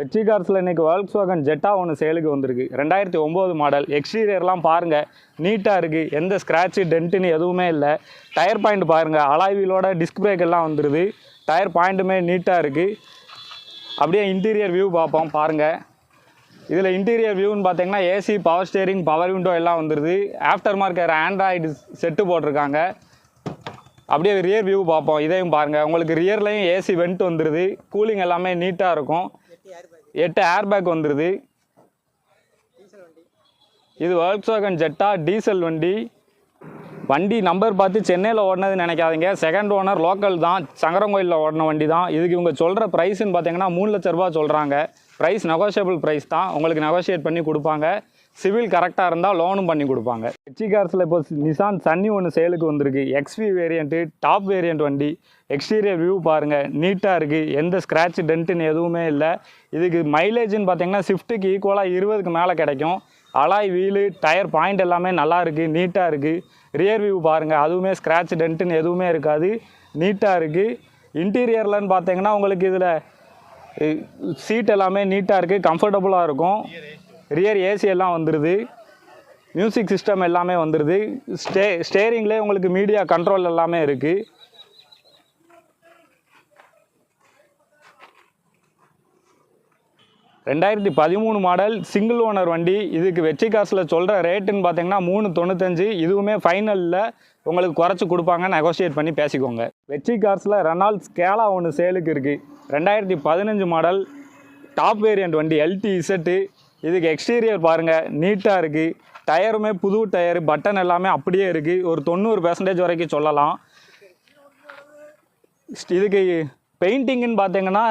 வெற்றி கார்ஸில் இன்றைக்கி வேர்ல்க்ஸ் Vaughan Jeddah ஒன்று சேலுக்கு வந்திருக்கு. ரெண்டாயிரத்தி ஒம்பது மாடல் எக்ஸ்டீரியர்லாம் பாருங்கள் நீட்டாக இருக்குது எந்த ஸ்க்ராட்சு டென்ட்டுன்னு எதுவுமே இல்லை. டயர் பாயிண்ட் பாருங்கள் அலாய்வீலோட டிஸ்க் பிரேக் எல்லாம் வந்துடுது டயர் பாயிண்ட்டுமே நீட்டாக இருக்குது அப்படியே இன்டீரியர் வியூ பார்ப்போம். பாருங்கள் இதில் இன்டீரியர் வியூன்னு பார்த்தீங்கன்னா AC power steering power window எல்லாம் வந்துடுது ஆஃப்டர் மார்க்கெட் ஆண்ட்ராய்டு செட்டு போட்டிருக்காங்க. அப்படியே ரியர் வியூ பார்ப்போம். இதையும் பாருங்கள் உங்களுக்கு ரியர்லையும் ஏசி வெண்ட் வந்துடுது கூலிங் எல்லாமே நீட்டாக இருக்கும். எட்டு ஏர் பேக் வந்துடுது இது வேர்ல்க்ஸ் வாகன் ஜெட்டா டீசல் வண்டி. வண்டி நம்பர் பார்த்து சென்னையில் ஓடினதுன்னு நினைக்காதீங்க. செகண்ட் ஓனர் லோக்கல் தான். சங்கரங்கோயிலில் ஓடின வண்டி தான். இதுக்கு இவங்க சொல்கிற ப்ரைஸ்ன்னு பார்த்தீங்கன்னா மூணு லட்ச ரூபா சொல்கிறாங்க ப்ரைஸ் நெகோஷியபிள் ப்ரைஸ் தான். உங்களுக்கு நெகோஷியேட் பண்ணி கொடுப்பாங்க. சிவில் கரெக்டாக இருந்தால் லோனும் பண்ணி கொடுப்பாங்க. ஹெச்சி கார்ஸில் இப்போ நிசான் சன்னி ஒன்று சேலுக்கு வந்திருக்கு. எக்ஸ்வி வேரியண்ட்டு டாப் வேரியண்ட் வண்டி. எக்ஸ்டீரியர் வியூ பாருங்கள் நீட்டாக இருக்குது எந்த ஸ்க்ராட்ச் டென்ட்டுன்னு எதுவுமே இல்லை. இதுக்கு மைலேஜ்னு பார்த்தீங்கன்னா ஸ்விஃப்ட்டுக்கு ஈக்குவலாக இருபதுக்கு மேலே கிடைக்கும். அலாய் வீலு டயர் பாயிண்ட் எல்லாமே நல்லா இருக்குது நீட்டாக இருக்குது ரியர் வியூ பாருங்கள் அதுவுமே ஸ்க்ராட்ச் டென்ட்டுன்னு எதுவுமே இருக்காது. நீட்டாக இருக்குது இன்டீரியர்லன்னு பார்த்தீங்கன்னா உங்களுக்கு இதில் சீட் எல்லாமே நீட்டாக இருக்குது கம்ஃபர்டபுளாக இருக்கும். ரியர் ஏசி எல்லாம் வந்துடுது மியூசிக் சிஸ்டம் எல்லாமே வந்துடுது ஸ்டே ஸ்டேரிங்லேயே உங்களுக்கு மீடியா கண்ட்ரோல் எல்லாமே இருக்குது ரெண்டாயிரத்தி பதிமூணு மாடல் சிங்கிள் ஓனர் வண்டி. இதுக்கு வெற்றி காசில் சொல்கிற ரேட்டுன்னு பார்த்தீங்கன்னா மூணு தொண்ணூத்தஞ்சு. இதுவுமே ஃபைனலில் உங்களுக்கு குறைச்சி கொடுப்பாங்க. நெகோசியேட் பண்ணி பேசிக்கோங்க. வெற்றி கார்ஸில் ரெனால்ட் ஸ்கேலா ஒன்று சேலுக்கு இருக்குது ரெண்டாயிரத்தி பதினஞ்சு மாடல் டாப் வேரியண்ட் வண்டி எல்டி இசட்டு இதுக்கு எக்ஸ்டீரியர் பாருங்கள் நீட்டாக இருக்குது டயருமே புது டயர் பட்டன் எல்லாமே அப்படியே இருக்குது ஒரு தொண்ணூறு பெர்சன்டேஜ் வரைக்கும் சொல்லலாம். இதுக்கு பெயிண்டிங்குன்னு பார்த்தீங்கன்னா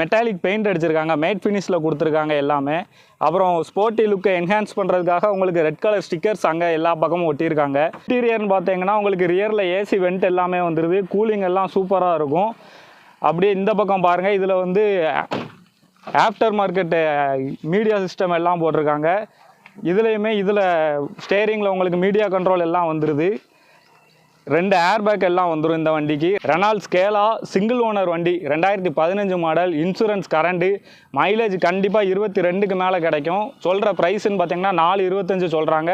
மெட்டாலிக் பெயிண்ட் அடிச்சிருக்காங்க. மேட் ஃபினிஷில் கொடுத்துருக்காங்க எல்லாமே. அப்புறம் ஸ்போர்ட்டி லுக்கை என்ஹான்ஸ் பண்ணுறதுக்காக உங்களுக்கு ரெட் கலர் ஸ்டிக்கர்ஸ் அங்கே எல்லா பக்கமும் ஒட்டியிருக்காங்க. இன்டீரியர்னு பார்த்தீங்கன்னா உங்களுக்கு ரியரில் ஏசி வெண்ட் எல்லாமே வந்துடுது கூலிங் எல்லாம் சூப்பராக இருக்கும். அப்படியே இந்த பக்கம் பாருங்கள் இதில் வந்து ஆஃப்டர் மார்க்கெட்டு மீடியா சிஸ்டம் எல்லாம் போட்டிருக்காங்க. இதுலேயுமே இதில் ஸ்டேரிங்கில் உங்களுக்கு மீடியா கண்ட்ரோல் எல்லாம் வந்துடுது ரெண்டு ஏர் பேக் எல்லாம் வந்துடும் இந்த வண்டிக்கு. ரெனால் ஸ்கேலா சிங்கிள் ஓனர் வண்டி ரெண்டாயிரத்தி பதினஞ்சு மாடல் இன்சூரன்ஸ் கரண்டு மைலேஜ் கண்டிப்பாக இருபத்தி ரெண்டுக்கு மேலே கிடைக்கும். சொல்கிற ப்ரைஸ்ன்னு பார்த்தீங்கன்னா நாலு இருபத்தஞ்சு சொல்கிறாங்க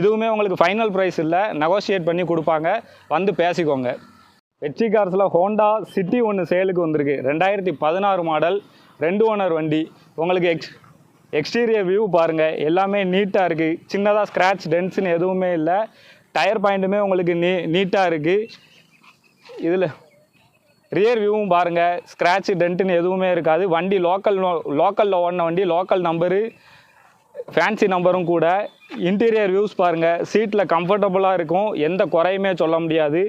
இதுவுமே உங்களுக்கு ஃபைனல் ப்ரைஸ் இல்லை. நெகோஷியேட் பண்ணி கொடுப்பாங்க. வந்து பேசிக்கோங்க. வெற்றி கார்ஸில் ஹோண்டா சிட்டி ஒன்று சேலுக்கு வந்திருக்கு. ரெண்டாயிரத்தி பதினாறு மாடல் ரெண்டு ஓனர் வண்டி. உங்களுக்கு எக்ஸ் எக்ஸ்டீரியர் வியூ பாருங்கள் எல்லாமே நீட்டாக இருக்குது சின்னதாக ஸ்க்ராட்ச் டென்ஸ்னு எதுவுமே இல்லை. டயர் பாயிண்ட்டுமே உங்களுக்கு நீ நீட்டாக இருக்குது இதில் ரியர் வியூவும் பாருங்கள் ஸ்க்ராட்ச் டென்ட்டுன்னு எதுவுமே இருக்காது. வண்டி லோக்கல் லோக்கலில் ஓடின வண்டி லோக்கல் நம்பரு ஃபேன்சி நம்பரும் கூட. இன்டீரியர் வியூஸ் பாருங்கள் சீட்டில் கம்ஃபர்டபுளாக இருக்கும். எந்த குறையுமே சொல்ல முடியாது.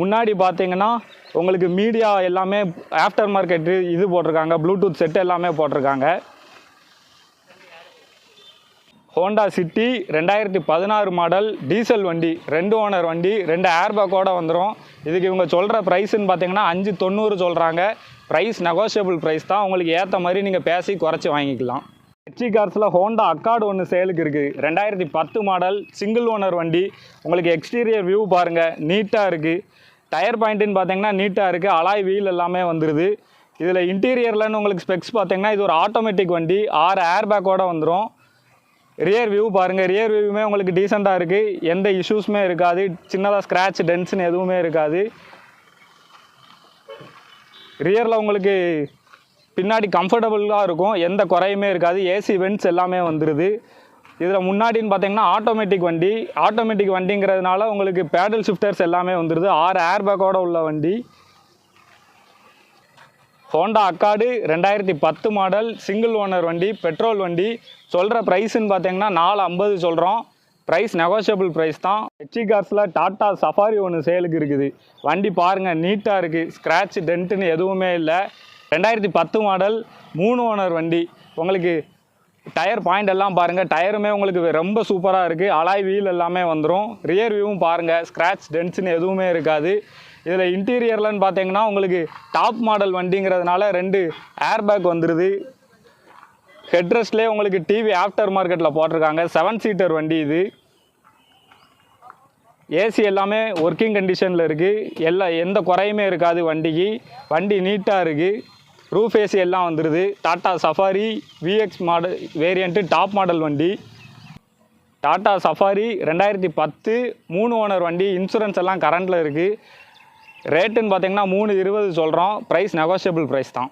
முன்னாடி பார்த்தீங்கன்னா உங்களுக்கு மீடியா எல்லாமே ஆஃப்டர் மார்க்கெட்டு இது போட்டிருக்காங்க ப்ளூடூத் செட் எல்லாமே போட்டிருக்காங்க. ஹோண்டா சிட்டி ரெண்டாயிரத்தி பதினாறு மாடல் டீசல் வண்டி ரெண்டு ஓனர் வண்டி ரெண்டு ஏர்பேக்கோடு வந்துடும் இதுக்கு இவங்க சொல்கிற ப்ரைஸ்ன்னு பார்த்தீங்கன்னா அஞ்சு தொண்ணூறு சொல்கிறாங்க ப்ரைஸ் நெகோஷியபிள் ப்ரைஸ் தான். உங்களுக்கு ஏற்ற மாதிரி நீங்கள் பேசி குறைச்சி வாங்கிக்கலாம். ஹெச்சி கார்ஸில் ஹோண்டா அக்கார்டு ஒன்று சேலுக்கு இருக்குது ரெண்டாயிரத்தி பத்து மாடல் சிங்கிள் ஓனர் வண்டி. உங்களுக்கு எக்ஸ்டீரியர் வியூ பாருங்கள் நீட்டாக இருக்குது டயர் பாயிண்ட்டுன்னு பார்த்தீங்கன்னா நீட்டாக இருக்குது அலாய் வீல் எல்லாமே வந்துடுது இதில் இன்டீரியர்லன்னு உங்களுக்கு ஸ்பெக்ஸ் பார்த்தீங்கன்னா இது ஒரு ஆட்டோமேட்டிக் வண்டி. ஆறு ஏர் பேக்கோடு வந்துடும் ரியர் வியூ பாருங்கள் ரியர் வியூவுமே உங்களுக்கு டீசெண்டாக இருக்குது எந்த இஷ்யூஸுமே இருக்காது. சின்னதாக ஸ்க்ராட்ச் டென்ஸ்னு எதுவுமே இருக்காது. ரியரில் உங்களுக்கு பின்னாடி கம்ஃபர்டபுளாக இருக்கும். எந்த குறையுமே இருக்காது. ஏசி வென்ட்ஸ் எல்லாமே வந்துடுது இதில் முன்னாடின்னு பார்த்தீங்கன்னா ஆட்டோமேட்டிக் வண்டி ஆட்டோமேட்டிக் வண்டிங்கிறதுனால உங்களுக்கு பேடல் ஷிஃப்டர்ஸ் எல்லாமே வந்துடுது ஆறு ஏர் பேக்கோட உள்ள வண்டி. ஹோண்டா அக்காடு ரெண்டாயிரத்தி பத்து மாடல் சிங்கிள் ஓனர் வண்டி பெட்ரோல் வண்டி. சொல்கிற ப்ரைஸுன்னு பார்த்தீங்கன்னா நாலு ஐம்பது சொல்கிறோம் ப்ரைஸ் நெகோஷியபிள் ப்ரைஸ் தான். ஹெச்சி கார்ஸில் டாட்டா சஃபாரி ஒன்று சேலுக்கு இருக்குது. வண்டி பாருங்கள் நீட்டாக இருக்குது ஸ்க்ராட்ச் டென்ட்டுன்னு எதுவுமே இல்லை. ரெண்டாயிரத்தி பத்து மாடல் மூணு ஓனர் வண்டி. உங்களுக்கு டயர் பாயிண்ட் எல்லாம் பாருங்கள் டயருமே உங்களுக்கு ரொம்ப சூப்பராக இருக்குது அலாய் வீல் எல்லாமே வந்துடும் ரியர் வியூவும் பாருங்கள் ஸ்க்ராட்ச் டென்ஷன் எதுவுமே இருக்காது. இதில் இன்டீரியர்லன்னு பார்த்தீங்கன்னா உங்களுக்கு டாப் மாடல் வண்டிங்கிறதுனால ரெண்டு ஏர் பேக் வந்துடுது ஹெட்ரெஸ்ட்லேயே உங்களுக்கு டிவி ஆஃப்டர் மார்க்கெட்டில் போட்டிருக்காங்க. செவன் சீட்டர் வண்டி இது. ஏசி எல்லாமே ஒர்க்கிங் கண்டிஷனில் இருக்குது எல்லா எந்த குறையுமே இருக்காது வண்டிக்கு. வண்டி நீட்டாக இருக்குது ரூஃப் ஏசி எல்லாம் வந்துடுது Tata Safari VX model variant top model வண்டி. டாட்டா சஃபாரி ரெண்டாயிரத்தி பத்து மூணு ஓனர் வண்டி இன்சூரன்ஸ் எல்லாம் கரண்டில் இருக்குது ரேட்டுன்னு பார்த்தீங்கன்னா மூணு இருபது சொல்கிறோம் ப்ரைஸ் நெகோஷியபிள் ப்ரைஸ் தான்.